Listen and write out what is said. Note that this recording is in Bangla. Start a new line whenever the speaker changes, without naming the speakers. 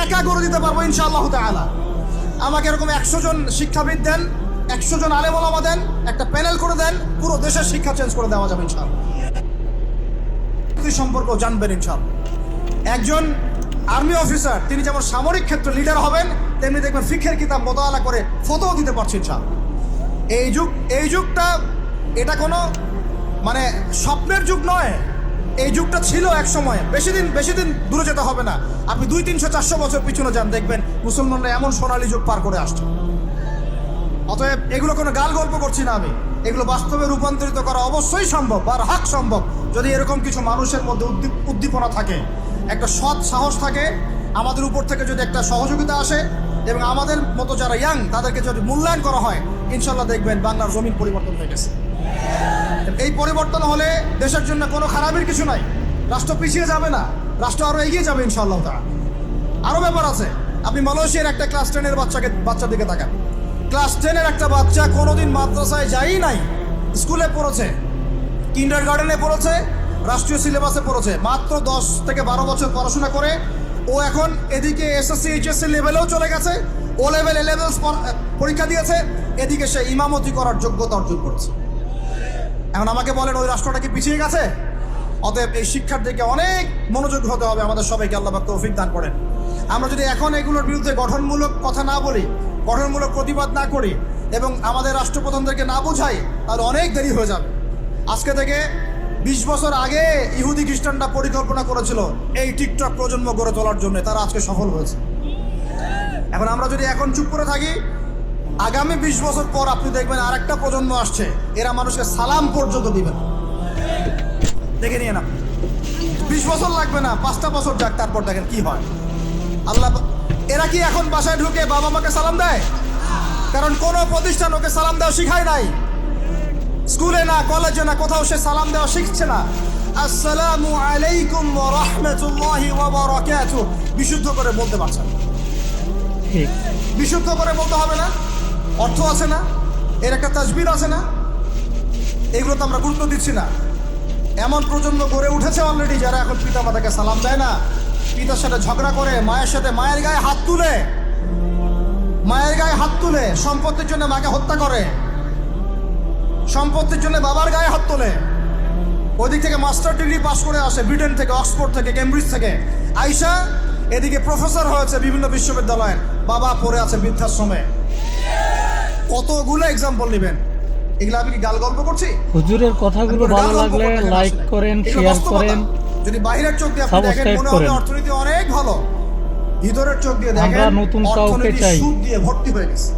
একা করে দিতে পারব ইনশাআল্লাহ তাআলা। আমাকে এরকম একশো জন শিক্ষাবিদ দেন, একশো জন আলেমলামা দেন, একটা প্যানেল করে দেন, পুরো দেশের শিক্ষা চেঞ্জ করে দেওয়া যাবে ইনশাআল্লাহ। সম্পর্ক জানবেন ইনশাআল্লাহ। একজন আর্মি অফিসার তিনি যেমন সামরিক ক্ষেত্রে লিডার হবেন, তেমনি দেখবেন ফিখের কিতাব মোতালা করে ফতোও দিতে পারছেন ইনশাআল্লাহ। এই যুগ, এই যুগটা এটা কোনো মানে স্বপ্নের যুগ নয়। এই যুগটা ছিল এক সময়। বেশি দিন বেশি দিন দূরে যেতে হবে না। আপনি দুই, তিনশো, চারশো বছর পিছনে যান, দেখবেন মুসলমানরা এমন সোনালী যুগ পার করে আসছে। অতএব এগুলো কোনো গাল গল্প করছি না আমি। এগুলো বাস্তবে রূপান্তরিত করা অবশ্যই সম্ভব আর হাক সম্ভব। যদি এরকম কিছু মানুষের মধ্যে উদ্দীপ- উদ্দীপনা থাকে, একটা সৎ সাহস থাকে, আমাদের উপর থেকে যদি একটা সহযোগিতা আসে এবং আমাদের মতো যারা ইয়াং, তাদেরকে যদি মূল্যায়ন করা হয়, ইনশাল্লাহ দেখবেন বাংলার জমিন পরিবর্তন হয়ে গেছে। এই পরিবর্তন হলে দেশের জন্য কোনো খারাপের কিছু নাই। রাষ্ট্র পিছিয়ে যাবে না। রাষ্ট্র আরও এগিয়ে যাবে ইনশাল্লাহ তারা আরও ব্যাপার আছে। আপনি মালয়েশিয়ার একটা ক্লাস টেনের বাচ্চাকে বাচ্চার দিকে তাকান। ক্লাস টেনের একটা বাচ্চা কোনোদিন মাদ্রাসায় যাই নাই। স্কুলে পড়েছে। কিন্ডার গার্ডেনে পড়েছে। রাষ্ট্রীয় সিলেবাসে পড়েছে। মাত্র দশ থেকে বারো বছর পড়াশোনা করে ও এখন এদিকে এসএসসি, এইচএসসি লেভেলেও চলে গেছে। ও লেভেল, এ লেভেল পরীক্ষা দিয়েছে। এদিকে সে ইমামতি করার যোগ্যতা অর্জন করেছে। এখন আমাকে বলেন, ওই রাষ্ট্রটা কি পিছিয়ে গেছে? অতএব এই শিক্ষার দিকে অনেক মনোযোগ হতে হবে, আমাদের সবাইকে আল্লাহ তৌফিক দান করেন। আমরা যদি এখন এগুলোর বিরুদ্ধে গঠনমূলক কথা না বলি, গঠনমূলক প্রতিবাদ না করি, এবং আমাদের রাষ্ট্রপ্রধানদেরকে না বোঝাই, তাহলে অনেক দেরি হয়ে যাবে। আজকে থেকে বিশ বছর আগে ইহুদি খ্রিস্টানরা পরিকল্পনা করেছিল, এই টিকটক প্রজন্ম গড়ে তোলার জন্য, তারা আজকে সফল হয়েছে। এখন আমরা যদি এখন চুপ করে থাকি আগামী বিশ বছর পর আপনি দেখবেন আরেকটা প্রজন্ম আসছে। এরা মানুষকে সালাম পর্যন্ত দিবেন। দেখে নিয়ে না বিশ বছর লাগবে না, পাঁচটা বছর যাক, তারপর দেখেন কি হয়। আল্লাহ এরা কি এখন বাসায় ঢুকে বাবা মাকে সালাম দেয়? কারণ কোন প্রতিষ্ঠান ওকে সালাম দেওয়া শিখায় নাই। স্কুলে না, কলেজে না, কোথাও সে সালাম দেওয়া শিখছে না। আসসালামু আলাইকুম রাহমাতুল্লাহি বিশুদ্ধ করে বলতে পারছেন।
ঠিক।
বিশুদ্ধ করে বলতে হবে না, অর্থ আছে না, এর একটা তাজবির আছে না, এগুলো তো আমরা গুরুত্ব দিচ্ছি না। এমন প্রজন্ম গড়ে উঠেছে অলরেডি যারা এখন পিতা মাতাকে সালাম দেয় না। পিতার সাথে ঝগড়া করে, মায়ের সাথে মায়ের গায়ে হাত তুলে, মায়ের গায়ে হাত তুলে, সম্পত্তির জন্য মাকে হত্যা করে, সম্পত্তির জন্য বাবার গায়ে হাত তোলে। ওইদিক থেকে মাস্টার ডিগ্রি পাস করে আসে ব্রিটেন থেকে, অক্সফোর্ড থেকে, কেমব্রিজ থেকে। আইসা এদিকে প্রফেসর হয়েছে বিভিন্ন বিশ্ববিদ্যালয়ের। বাবা পড়ে আছে বৃদ্ধাশ্রমে। কতগুলো এক্সাম্পল নেবেন? এগুলো আমি কি গাল গল্প করছি?
হুজুরের কথাগুলো ভালো লাগলে লাইক করেন শেয়ার করেন
যদি বাইরের চোখ দিয়ে আপনি দেখেন মনে হবে অর্থনীতি অনেক ভালো। ভিতরের চোখ দিয়ে দেখেন
আমরা নতুন কাউকে চাই।
সুদ দিয়ে ভর্তি হয়ে গেছে।